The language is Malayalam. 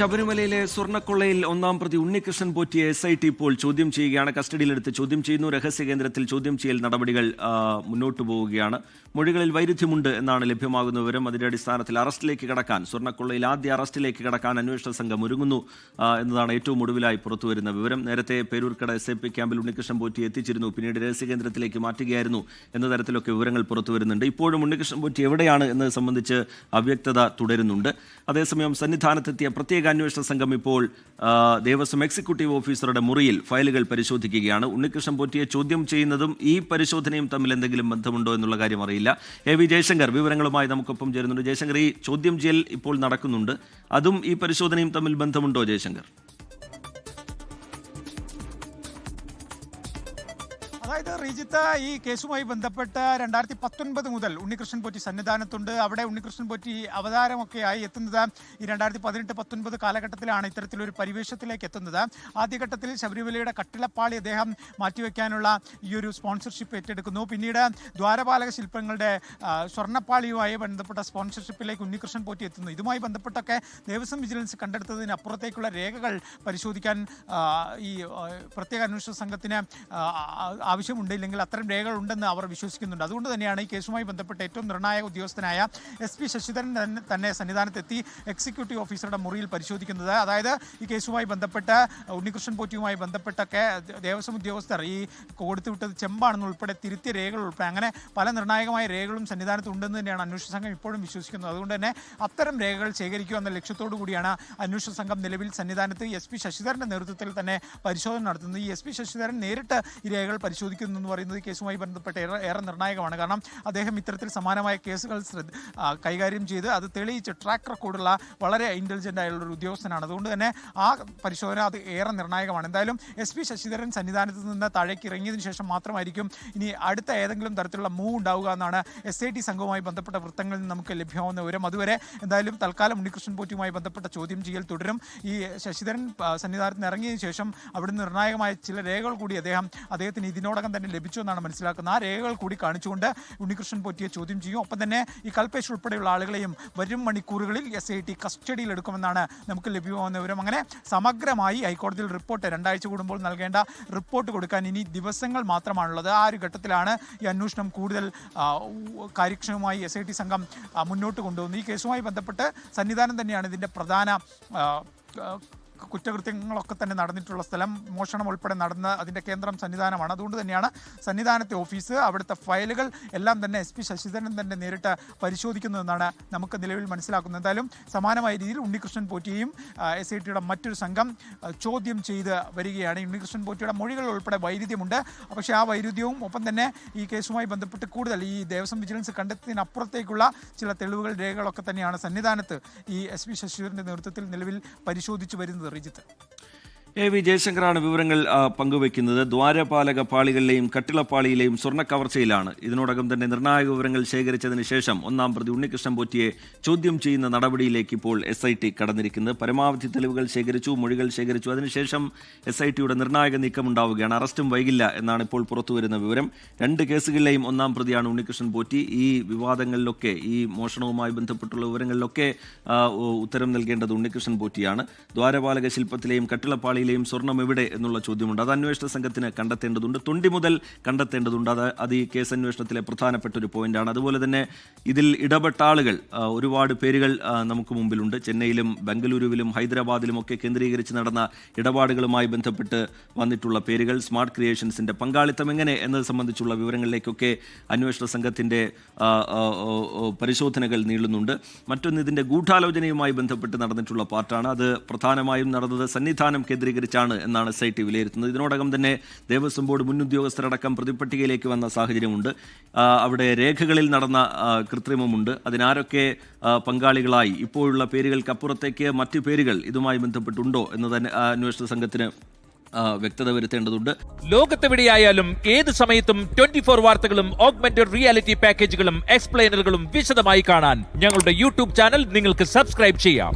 ശബരിമലയിലെ സ്വർണക്കൊള്ളയിൽ ഒന്നാം പ്രതി ഉണ്ണികൃഷ്ണൻ പോറ്റിയെ എസ് ഐ ടി ഇപ്പോൾ ചോദ്യം ചെയ്യുകയാണ്. കസ്റ്റഡിയിലെടുത്ത് ചോദ്യം ചെയ്യുന്നു. രഹസ്യ കേന്ദ്രത്തിൽ ചോദ്യം ചെയ്യൽ നടപടികൾ മുന്നോട്ട് പോവുകയാണ്. മൊഴികളിൽ വൈരുദ്ധ്യമുണ്ട് എന്നാണ് ലഭ്യമാകുന്ന വിവരം. അതിന്റെ അടിസ്ഥാനത്തിൽ അറസ്റ്റിലേക്ക് കടക്കാൻ സ്വർണക്കൊള്ളയിൽ ആദ്യ അറസ്റ്റിലേക്ക് കടക്കാൻ അന്വേഷണ സംഘം ഒരുങ്ങുന്നു എന്നതാണ് ഏറ്റവും ഒടുവിലായി പുറത്തുവരുന്ന വിവരം. നേരത്തെ പേരൂർക്കട എസ് ഐ പി ക്യാമ്പിൽ ഉണ്ണികൃഷ്ണൻ പോറ്റി എത്തിച്ചിരുന്നു. പിന്നീട് രഹസ്യ കേന്ദ്രത്തിലേക്ക് മാറ്റുകയായിരുന്നു എന്ന തരത്തിലൊക്കെ വിവരങ്ങൾ പുറത്തുവരുന്നുണ്ട് ഇപ്പോഴും ഉണ്ണികൃഷ്ണൻ പോറ്റി എവിടെയാണ് എന്നത് സംബന്ധിച്ച് അവ്യക്തത തുടരുന്നുണ്ട്. അതേസമയം സന്നിധാനത്തെത്തിയ പ്രത്യേക അന്വേഷണ സംഘം ഇപ്പോൾ ദേവസ്വം എക്സിക്യൂട്ടീവ് ഓഫീസറുടെ മുറിയിൽ ഫയലുകൾ പരിശോധിക്കുകയാണ്. ഉണ്ണികൃഷ്ണൻ പോറ്റിയെ ചോദ്യം ചെയ്യുന്നതും ഈ പരിശോധനയും തമ്മിൽ എന്തെങ്കിലും ബന്ധമുണ്ടോ എന്നുള്ള കാര്യം അറിയില്ല. എ വി ജയശങ്കർ വിവരങ്ങളുമായി നമുക്കൊപ്പം ചേരുന്നുണ്ട്. ജയശങ്കർ ഈ ചോദ്യം ചെയ്യൽ ഇപ്പോൾ നടക്കുന്നുണ്ട്. അതും ഈ പരിശോധനയും തമ്മിൽ ബന്ധമുണ്ടോ ജയശങ്കർ? അതായത് റീജിത്ത ഈ കേസുമായി ബന്ധപ്പെട്ട് രണ്ടായിരത്തി പത്തൊൻപത് മുതൽ ഉണ്ണികൃഷ്ണൻ പോറ്റി സന്നിധാനത്തുണ്ട്. അവിടെ ഉണ്ണികൃഷ്ണൻ പോറ്റി അവതാരമൊക്കെ ആയി എത്തുന്നത് ഈ രണ്ടായിരത്തി പതിനെട്ട് പത്തൊൻപത് കാലഘട്ടത്തിലാണ് ഇത്തരത്തിലൊരു പരിവേഷത്തിലേക്ക് എത്തുന്നത്. ആദ്യഘട്ടത്തിൽ ശബരിമലയുടെ കട്ടിളപ്പാളി അദ്ദേഹം മാറ്റിവെക്കാനുള്ള ഈ ഒരു സ്പോൺസർഷിപ്പ് ഏറ്റെടുക്കുന്നു. പിന്നീട് ദ്വാരപാലക ശില്പങ്ങളുടെ സ്വർണപ്പാളിയുമായി ബന്ധപ്പെട്ട സ്പോൺസർഷിപ്പിലേക്ക് ഉണ്ണികൃഷ്ണൻ പോറ്റി എത്തുന്നു. ഇതുമായി ബന്ധപ്പെട്ടൊക്കെ ദേവസ്വം വിജിലൻസ് കണ്ടെടുത്തതിന് അപ്പുറത്തേക്കുള്ള രേഖകൾ പരിശോധിക്കാൻ ഈ പ്രത്യേക അന്വേഷണ സംഘത്തിന് ആവശ്യമുണ്ട് ഇല്ലെങ്കിൽ അത്തരം രേഖകൾ ഉണ്ടെന്ന് അവർ വിശ്വസിക്കുന്നുണ്ട്. അതുകൊണ്ട് തന്നെയാണ് ഈ കേസുമായി ബന്ധപ്പെട്ട് ഏറ്റവും നിർണായക ഉദ്യോഗസ്ഥനായ എസ് പി ശശിധരൻ തന്നെ- സന്നിധാനത്തെത്തി എക്സിക്യൂട്ടീവ് ഓഫീസറുടെ മുറിയിൽ പരിശോധിക്കുന്നത്. അതായത് ഈ കേസുമായി ബന്ധപ്പെട്ട് ഉണ്ണികൃഷ്ണൻ പോറ്റിയുമായി ബന്ധപ്പെട്ടൊക്കെ ദേവസ്വം ഉദ്യോഗസ്ഥർ ഈ കൊടുത്തുവിട്ടത് ചെമ്പാണെന്ന് ഉൾപ്പെടെ തിരുത്തിയ രേഖകൾ ഉൾപ്പെടെ അങ്ങനെ പല നിർണായകമായ രേഖകളും സന്നിധാനത്ത് ഉണ്ടെന്ന് തന്നെയാണ് അന്വേഷണ സംഘം ഇപ്പോഴും വിശ്വസിക്കുന്നത്. അതുകൊണ്ട് തന്നെ അത്തരം രേഖകൾ ശേഖരിക്കുക എന്ന ലക്ഷ്യത്തോടു കൂടിയാണ് അന്വേഷണ സംഘം നിലവിൽ സന്നിധാനത്ത് എസ് പി ശശിധരന്റെ നേതൃത്വത്തിൽ തന്നെ പരിശോധന നടത്തുന്നത്. ഈ എസ് പി ശശിധരൻ നേരിട്ട് ഈ രേഖകൾ പരിശോധിക്കുന്നു എന്ന് പറയുന്നത് കേസുമായി ബന്ധപ്പെട്ട് ഏറെ നിർണായകമാണ്. കാരണം അദ്ദേഹം ഇത്തരത്തിൽ സമാനമായ കേസുകൾ ശ്രദ്ധ കൈകാര്യം ചെയ്ത് അത് തെളിയിച്ച് ട്രാക്ക് റെക്കോർഡുള്ള വളരെ ഇന്റലിജന്റ് ആയുള്ള ഒരു ഉദ്യോഗസ്ഥനാണ്. അതുകൊണ്ട് തന്നെ ആ പരിശോധന അത് ഏറെ നിർണായകമാണ്. എന്തായാലും എസ് പി ശശിധരൻ സന്നിധാനത്ത് നിന്ന് താഴേക്ക് ഇറങ്ങിയതിനു ശേഷം മാത്രമായിരിക്കും ഇനി അടുത്ത ഏതെങ്കിലും തരത്തിലുള്ള മൂവ് ഉണ്ടാവുക എന്നാണ് എസ് ഐ ടി സംഘവുമായി ബന്ധപ്പെട്ട വൃത്തങ്ങളിൽ നിന്ന് നമുക്ക് ലഭ്യമാവുന്ന വിവരം. അതുവരെ എന്തായാലും തൽക്കാലം ഉണ്ണികൃഷ്ണൻ പോറ്റിയുമായി ബന്ധപ്പെട്ട ചോദ്യം ചെയ്യൽ തുടരും. ഈ ശശിധരൻ സന്നിധാനത്തിന് സന്നിധാനത്ത് ഇറങ്ങിയതിനു ശേഷം അവിടുന്ന് നിർണായകമായ ചില രേഖകൾ കൂടി അദ്ദേഹം അദ്ദേഹത്തിന് ഇതിനോടകം തന്നെ ലഭിച്ചു എന്നാണ് മനസ്സിലാക്കുന്നത്. ആ രേഖകൾ കൂടി കാണിച്ചുകൊണ്ട് ഉണ്ണികൃഷ്ണൻ പൊറ്റിയെ ചോദ്യം ചെയ്യും. ഒപ്പം തന്നെ ഈ കൽപേഷ് ഉൾപ്പെടെയുള്ള ആളുകളെയും വരും മണിക്കൂറുകളിൽ എസ് ഐ ടി കസ്റ്റഡിയിൽ എടുക്കുമെന്നാണ് നമുക്ക് ലഭ്യമാകുന്ന വിവരം. അങ്ങനെ സമഗ്രമായി ഹൈക്കോടതിയിൽ റിപ്പോർട്ട് രണ്ടാഴ്ച കൂടുമ്പോൾ നൽകേണ്ട റിപ്പോർട്ട് കൊടുക്കാൻ ഇനി ദിവസങ്ങൾ മാത്രമാണുള്ളത്. ആ ഒരു ഘട്ടത്തിലാണ് ഈ അന്വേഷണം കൂടുതൽ കാര്യക്ഷമമായി എസ് ഐ ടി സംഘം മുന്നോട്ട് കൊണ്ടുപോകുന്നത് ഈ കേസുമായി ബന്ധപ്പെട്ട് സന്നിധാനം തന്നെയാണ് ഇതിന്റെ പ്രധാന കുറ്റകൃത്യങ്ങളൊക്കെ തന്നെ നടന്നിട്ടുള്ള സ്ഥലം. മോഷണം ഉൾപ്പെടെ നടന്ന അതിന്റെ കേന്ദ്രം സന്നിധാനമാണ്. അതുകൊണ്ട് തന്നെയാണ് സന്നിധാനത്തെ ഓഫീസ് അവിടുത്തെ ഫയലുകൾ എല്ലാം തന്നെ എസ് പി ശശിധരൻ തന്നെ നേരിട്ട് പരിശോധിക്കുന്നതെന്നാണ് നമുക്ക് നിലവിൽ മനസ്സിലാക്കുന്നത്. എന്തായാലും സമാനമായ രീതിയിൽ ഉണ്ണികൃഷ്ണൻ പോറ്റിയെയും എസ് ഐ ടിയുടെ മറ്റൊരു സംഘം ചോദ്യം ചെയ്ത് വരികയാണ്. ഉണ്ണികൃഷ്ണൻ പോറ്റിയുടെ മൊഴികൾ ഉൾപ്പെടെ വൈരുദ്ധ്യമുണ്ട്. പക്ഷേ ആ വൈരുദ്ധ്യവും ഒപ്പം തന്നെ ഈ കേസുമായി ബന്ധപ്പെട്ട് കൂടുതൽ ഈ ദേവസ്വം വിജിലൻസ് കണ്ടെത്തിയതിനപ്പുറത്തേക്കുള്ള ചില തെളിവുകൾ രേഖകളൊക്കെ തന്നെയാണ് സന്നിധാനത്ത് ഈ എസ് പി ശശിധരന്റെ നേതൃത്വത്തിൽ നിലവിൽ പരിശോധിച്ചു വരുന്നത്. റിജിത്ത് എ വി ജയശങ്കറാണ് വിവരങ്ങൾ പങ്കുവയ്ക്കുന്നത്. ദ്വാരപാലക പാളികളിലെയും കട്ടിളപ്പാളിയിലെയും സ്വർണ കവർച്ചയിലാണ്. ഇതിനോടകം തന്നെ നിർണായക വിവരങ്ങൾ ശേഖരിച്ചതിന് ശേഷം ഒന്നാം പ്രതി ഉണ്ണികൃഷ്ണൻ പോറ്റിയെ ചോദ്യം ചെയ്യുന്ന നടപടിയിലേക്ക് ഇപ്പോൾ എസ് ഐ ടി കടന്നിരിക്കുന്നത്. പരമാവധി തെളിവുകൾ ശേഖരിച്ചു മൊഴികൾ ശേഖരിച്ചു. അതിനുശേഷം എസ് ഐ ടിയുടെ നിർണായക നീക്കം ഉണ്ടാവുകയാണ്. അറസ്റ്റും വൈകില്ല എന്നാണ് ഇപ്പോൾ പുറത്തുവരുന്ന വിവരം. രണ്ട് കേസുകളിലെയും ഒന്നാം പ്രതിയാണ് ഉണ്ണികൃഷ്ണൻ പോറ്റി. ഈ വിവാദങ്ങളിലൊക്കെ ഈ മോഷണവുമായി ബന്ധപ്പെട്ടുള്ള വിവരങ്ങളിലൊക്കെ ഉത്തരം നൽകേണ്ടത് ഉണ്ണികൃഷ്ണൻ പോറ്റിയാണ്. ദ്വാരപാലക ശില്പത്തിലെയും കട്ടിളപ്പാളിയിലെയും സ്വർണം എവിടെ എന്നുള്ള ചോദ്യമുണ്ട്. അത് അന്വേഷണ സംഘത്തിന് കണ്ടെത്തേണ്ടതുണ്ട്. തൊണ്ടി മുതൽ കണ്ടെത്തേണ്ടതുണ്ട്. അത് അത് ഈ കേസ് അന്വേഷണത്തിലെ പ്രധാനപ്പെട്ട ഒരു പോയിന്റാണ്. അതുപോലെ തന്നെ ഇതിൽ ഇടപെട്ട ആളുകൾ ഒരുപാട് പേരുകൾ നമുക്ക് മുമ്പിലുണ്ട്. ചെന്നൈയിലും ബംഗളൂരുവിലും ഹൈദരാബാദിലും ഒക്കെ കേന്ദ്രീകരിച്ച് നടന്ന ഇടപാടുകളുമായി ബന്ധപ്പെട്ട് വന്നിട്ടുള്ള പേരുകൾ സ്മാർട്ട് ക്രിയേഷൻസിന്റെ പങ്കാളിത്തം എങ്ങനെ എന്നത് സംബന്ധിച്ചുള്ള വിവരങ്ങളിലേക്കൊക്കെ അന്വേഷണ സംഘത്തിന്റെ പരിശോധനകൾ നീളുന്നുണ്ട്. മറ്റൊന്ന് ഇതിന്റെ ഗൂഢാലോചനയുമായി ബന്ധപ്പെട്ട് നടന്നിട്ടുള്ള പാർട്ടാണ്. അത് പ്രധാനമായും നടന്നത് സന്നിധാനം കേന്ദ്രീകരിച്ചാണ് എന്നാണ് എസ് ഐ ടി വിലയിരുത്തുന്നത്. ഇതിനോടകം തന്നെ ദേവസ്വം ബോർഡ് മുൻ ഉദ്യോഗസ്ഥരടക്കം പ്രതിപട്ടികയിലേക്ക് വന്ന സാഹചര്യമുണ്ട്. അവിടെ രേഖകളിൽ നടന്ന കൃത്രിമമുണ്ട്. അതിനാരൊക്കെ പങ്കാളികളായി. ഇപ്പോഴുള്ള പേരുകൾക്കപ്പുറത്തേക്ക് മറ്റു പേരുകൾ ഇതുമായി ബന്ധപ്പെട്ടുണ്ടോ എന്ന് തന്നെ അന്വേഷണ സംഘത്തിന് വ്യക്തത വരുത്തേണ്ടതുണ്ട്. ലോകത്തെവിടെയായാലും ഏത് സമയത്തും ട്വന്റി ഫോർ വാർത്തകളും ഓഗ്മെന്റഡ് റിയാലിറ്റി പാക്കേജുകളും എക്സ്പ്ലെയിനറുകളും വിശദമായി കാണാൻ ഞങ്ങളുടെ യൂട്യൂബ് ചാനൽ നിങ്ങൾക്ക് സബ്സ്ക്രൈബ് ചെയ്യാം.